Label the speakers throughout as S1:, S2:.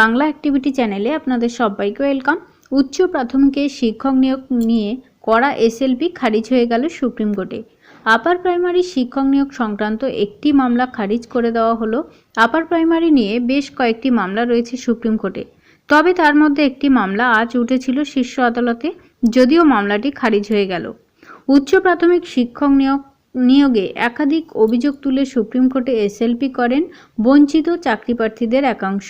S1: Bangla activity চ্যানেলে আপনাদের সবাইকে ওয়েলকাম উচ্চ প্রাথমিকের শিক্ষক নিয়োগ নিয়ে করা এসএলপি খারিজ হয়ে গেল সুপ্রিম কোর্টে আপার প্রাইমারি শিক্ষক নিয়োগ সংক্রান্ত একটি মামলা খারিজ করে দেওয়া হলো। আপার প্রাইমারি নিয়ে বেশ কয়েকটি মামলা রয়েছে সুপ্রিম কোর্টে তবে তার মধ্যে একটি মামলা আজ উঠেছিল শীর্ষ আদালতে, যদিও মামলাটি খারিজ হয়ে গেল। উচ্চ প্রাথমিক শিক্ষক নিয়োগ, নিয়োগে একাধিক অভিযোগ তুলে সুপ্রিম কোর্টে এসএলপি করেন বঞ্চিত চাকরিপ্রার্থীদের একাংশ।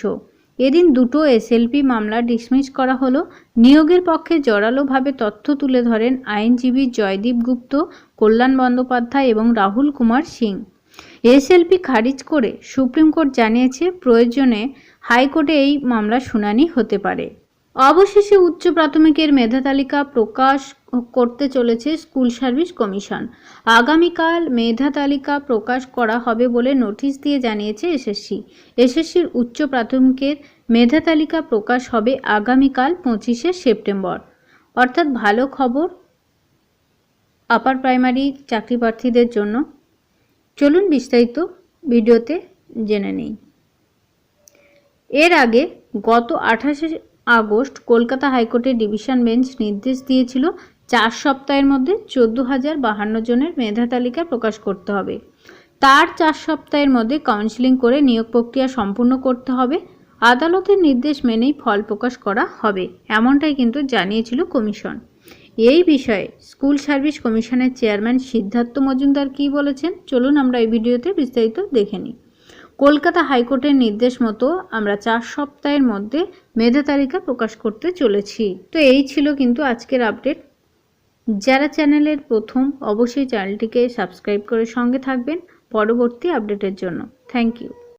S1: এদিন দুটো এসএলপি মামলা ডিসমিস করা হলো। নিয়োগের পক্ষে জোরালোভাবে তথ্য তুলে ধরেন আইনজীবী জয়দীপ গুপ্ত, কল্যাণ বন্দ্যোপাধ্যায় এবং রাহুল কুমার সিং। এসএলপি খারিজ করে সুপ্রিম কোর্ট জানিয়েছে, প্রয়োজনে হাইকোর্টে এই মামলা শুনানি হতে পারে। অবশেষে উচ্চ প্রাথমিকের মেধা তালিকা প্রকাশ করতে চলেছে স্কুল সার্ভিস কমিশন। আগামীকাল মেধা তালিকা প্রকাশ করা হবে বলে নোটিশ দিয়ে জানিয়েছে এসএসসি। এসএসসির উচ্চ প্রাথমিকের মেধা তালিকা প্রকাশ হবে আগামীকাল পঁচিশে সেপ্টেম্বর। অর্থাৎ ভালো খবর আপার প্রাইমারি চাকরি প্রার্থীদের জন্য। চলুন বিস্তারিত ভিডিওতে জেনে নেই। এর আগে গত আঠাশে আগস্ট কলকাতা হাইকোর্টের ডিভিশন বেঞ্চ নির্দেশ দিয়েছিল, চার সপ্তাহের মধ্যে চোদ্দ হাজার বাহান্ন জনের মেধা তালিকা প্রকাশ করতে হবে। তার চার সপ্তাহের মধ্যে কাউন্সিলিং করে নিয়োগ প্রক্রিয়া সম্পূর্ণ করতে হবে। আদালতের নির্দেশ মেনেই ফল প্রকাশ করা হবে, এমনটাই কিন্তু জানিয়েছিল কমিশন। এই বিষয়ে স্কুল সার্ভিস কমিশনের চেয়ারম্যান সিদ্ধার্থ মজুমদার কী বলেছেন, চলুন আমরা এই ভিডিওতে বিস্তারিত দেখে নিই। কলকাতা হাইকোর্টের নির্দেশ মতো আমরা চার সপ্তাহের মধ্যে মেধা তালিকা প্রকাশ করতে চলেছি। তো এই ছিল কিন্তু আজকের আপডেট। যারা চ্যানেলের প্রথম, অবশ্যই চ্যানেলটিকে সাবস্ক্রাইব করে সঙ্গে থাকবেন পরবর্তী আপডেটের জন্য। Thank you.